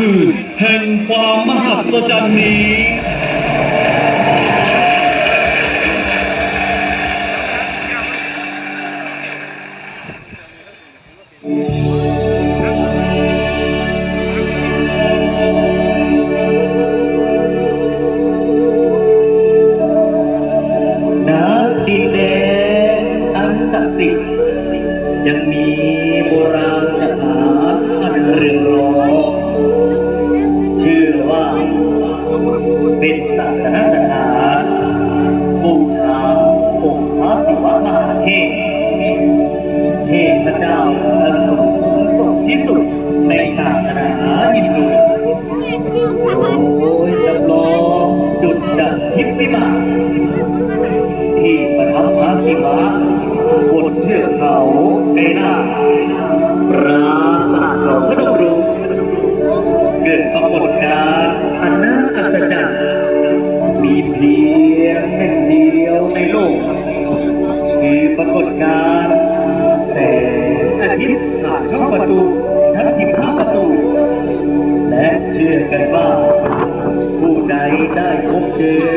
คืนแห่งความมหัศจรรย์นี้ วิมานที่ประทับพระศิวะบนเทือกเขาไกนาปราสาทเขาพระดูกงเกิดปรากฏการณ์อันน่าอัศจรรย์มีเพียงแห่งเดียวในโลกคือปรากฏการณ์แสงอาทิตย์ผ่านช่องประตู ทั้งสิบห้าประตู และเชื่อกันว่าผู้ใดได้พบเจอ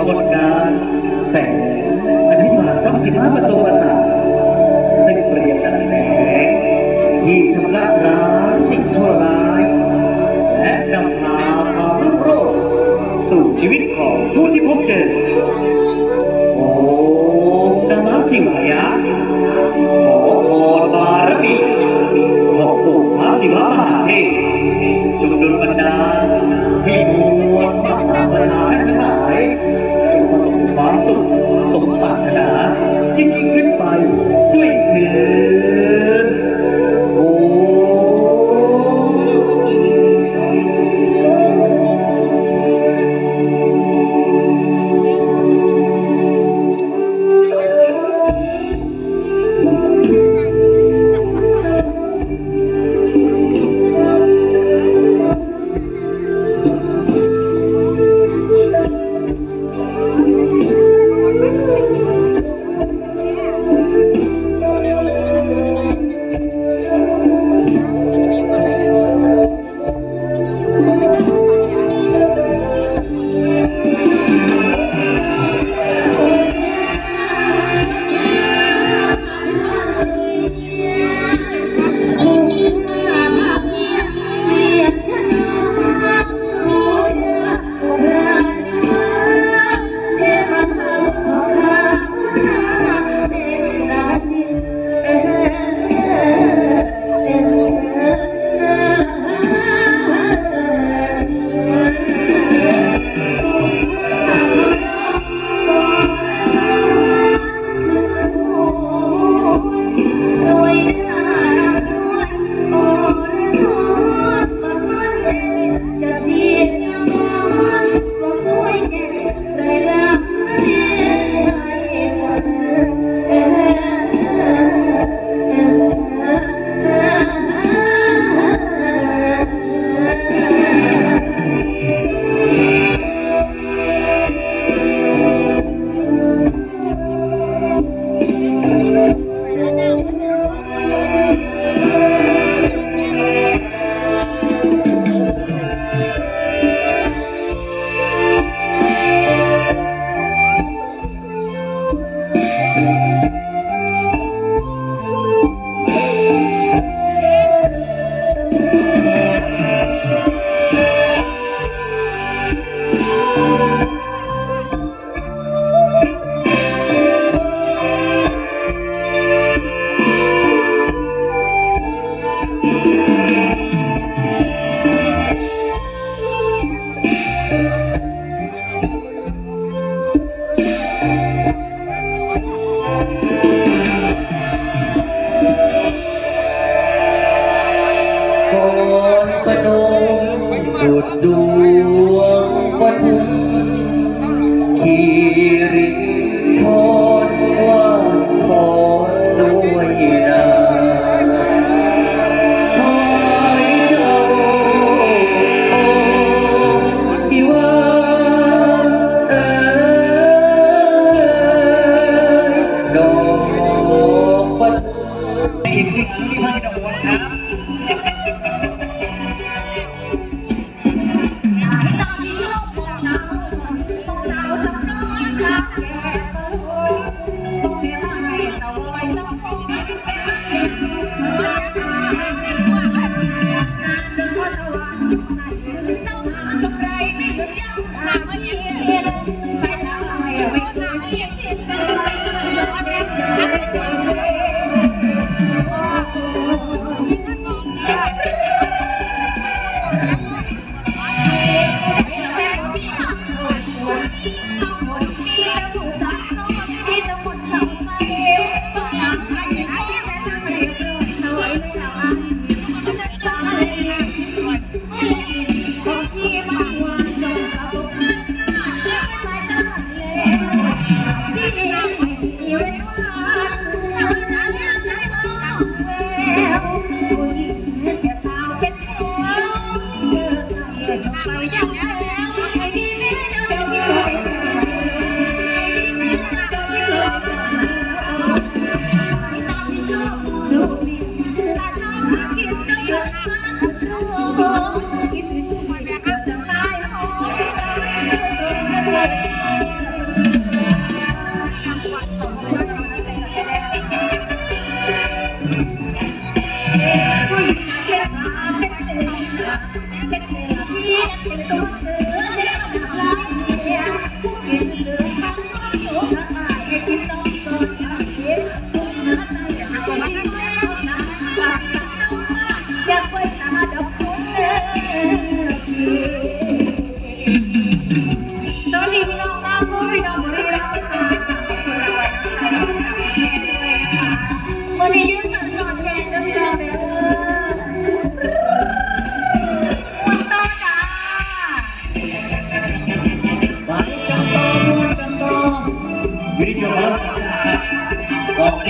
รมนนานแสง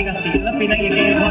กับศิลปินนักเอกเองครั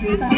감사합니다.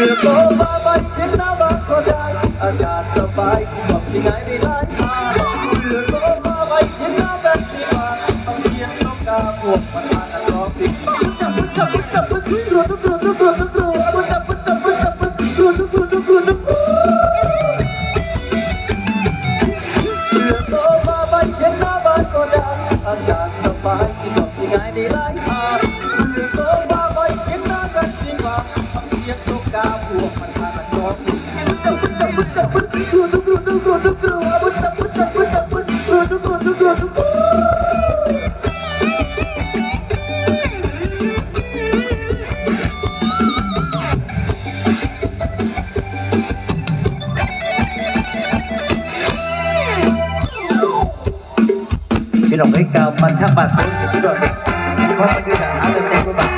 Ito baba'y tinawa ko dahil Ang kasabay kung pinay-nilay Ito baba'y tinawa siya Ang kiyang ka buwag Mga nakopik Puta, puta, puta, puta, puta, puta ริกามันถ้าบัตรที่ดอดเด็กเพราะมันคืออาจจะเต็มรูปแบบ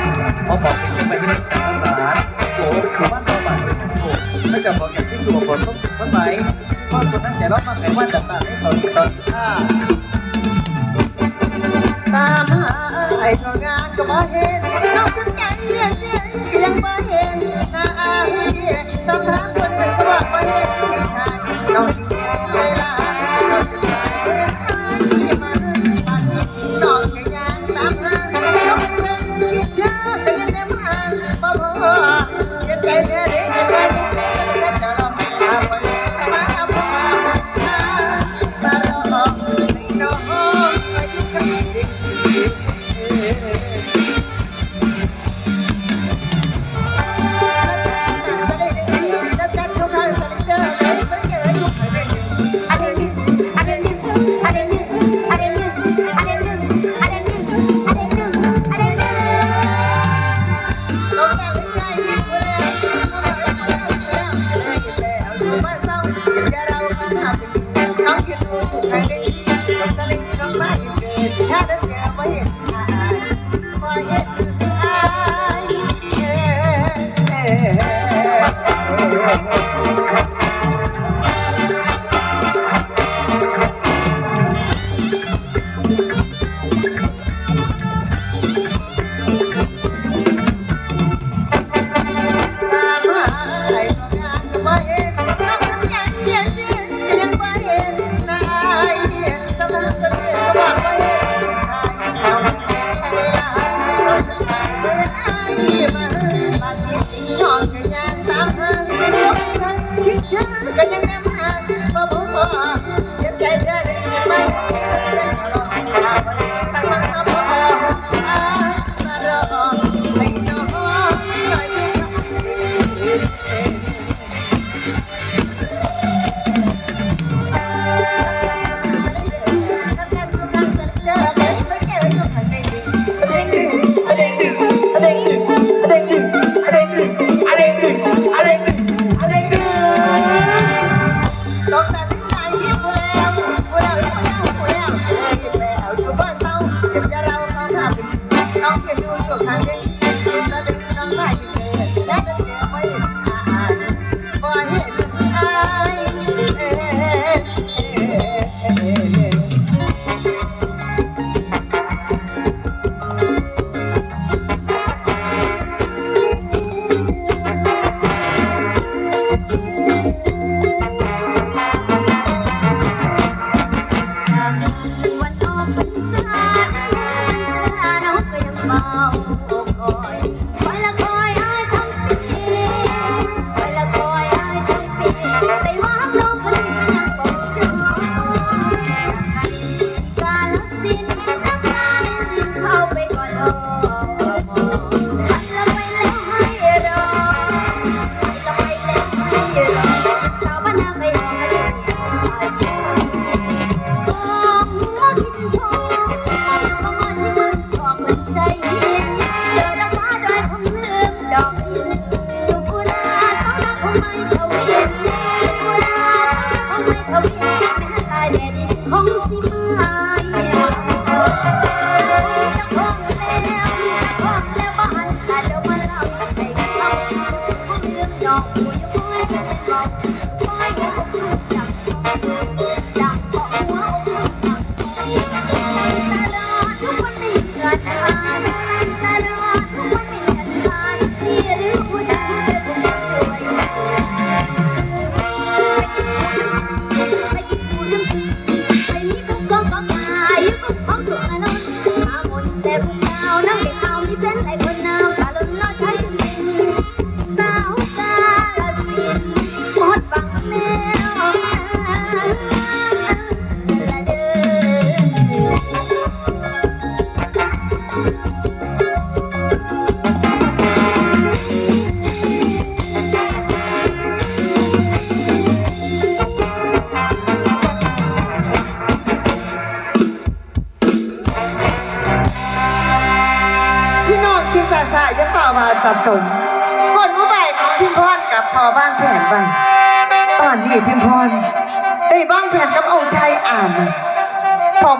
าอบอกเป็นไปที่นี่สารโอ้คือบ้านเราบัตรถูกถ้าจะบอกอย่างที่ตัวบทต้องถึงวันไหเพราะคนนั้นจะรับมาแต่ว่าจะตาให้เขาตอดท่าตามหาไอ้ทำงงานก็มาเห็นนอกจากใจเลี้ยงเลี้ยงยังมาเห็นน้าอาเฮียสำคัญคนอื่นก็บอกมาเห็นี่ชายน้อง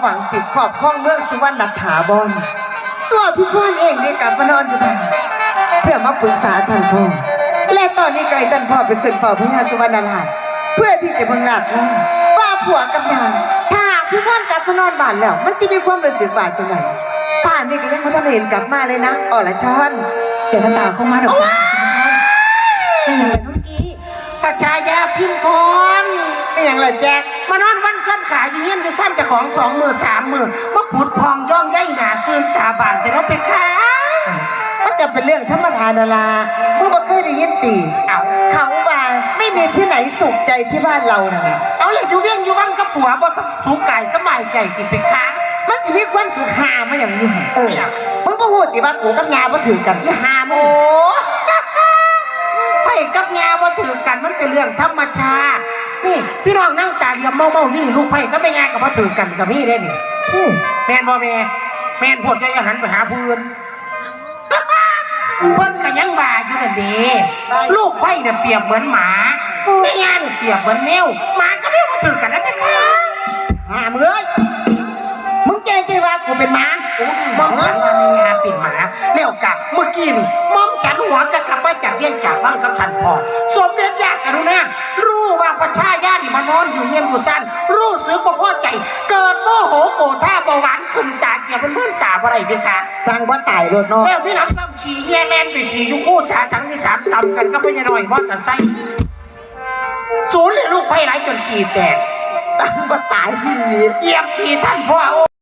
หวังสิทธิ์ขอบข้องเมืองสุวรรณถาบอนตัวพิมพรเองได้กลับมานอนอยู่บ้านเพื่อมาปรึกษาท่านพ่อและตอนนี้ไกลท่านพ่อไปขึ้นเฝ้าพระยาสุวรรณราชเพื่อที่จะเบิ่งลาดเล่าว่าผัวกับนางถ้าหากพิมพรกลับมานอนบ้านแล้ว มันจะมีความรู้สึกว่าจังไหนป่านนี้ก็ยังไม่ทันได้เห็นกลับมาเลยนะอรชรเดี๋ยวสตาร์เข้ามาดอกจ้าไม่อย่างไรเมื่อกี้ประชายาพิมพรไม่อย่างไรแจ็ค มานอนวันสั้นขาอยู่เงี้ยอยู่สั้นเจะของสองมือสามมือมาผุดพองย่องใยหนาซื่นตาบานแต่เราไปค้ามันจะเป็นเรื่องธรรมดาดาราเมื่อบ่เคยได้ยินตีเอาเขาว่าไม่มีที่ไหนสุขใจที่บ้านเราน่ะเอาเลยอยู่เวียงอยู่วังกับผัวบ่สูกไก่สบายใจกินไปค้ามันสิมีความสุขหามาอย่างนี้เออมึงก็พูดติว่ากูกับยาบ่ถือกันที่หามึโอ้งไผ่กับงาว่าถือกันมันเป็นเรื่องธรรมชาติ นี่พี่น้องนั่งตาเรียมเมาเมาๆอยู่นี่ลูกไผ่ก็ไม่งานกับว่าถือกันกับพี่ได้นี่อืมแมนบ่แม่แมนพดจะหันไปหาเพื่อนเพิ่นก็ยังว่าอยู่นั่นเดีลูกไผ่เนี่ยเปรียบเหมือนหมาไม่งานเนี่ยเปรียบเหมือนแมวหมาก็ไม่มาถือกันนะแม่ค้าหามึงเอ้ยมึงเจใจว่ากูเป็นหมามอมฉันว่าไม่งานปิดหมาแล้วกะเมื่อกี้นี่มอมฉันหัวกะกลับมาจากเวียงจากบ้างกับทันพอสมเด็จยากรุณารู้ว่าประชาญาติมานอนอยู่เงียบอยู่สั้นรู้สึกว่าพ่อใจ เกิดโมโหโกรธท่าเบาหวานขึ้นตาเกี่ยวเป็นเมื่อนตาอะไรพี่คะสร้างว่าตายรถเนาะแล้วพี่น้ำซ้ำขี่เฮียแลนไปขี่อยุคู่สาสังที่สามตำกันก็ไม่ยน้อยมอเตอร์ไซค์ศูนย์เลยลูกไฟไหลจนขี่แตกสร้างว่าตายพี่เหยียบขี่ท่านพ่อโอ้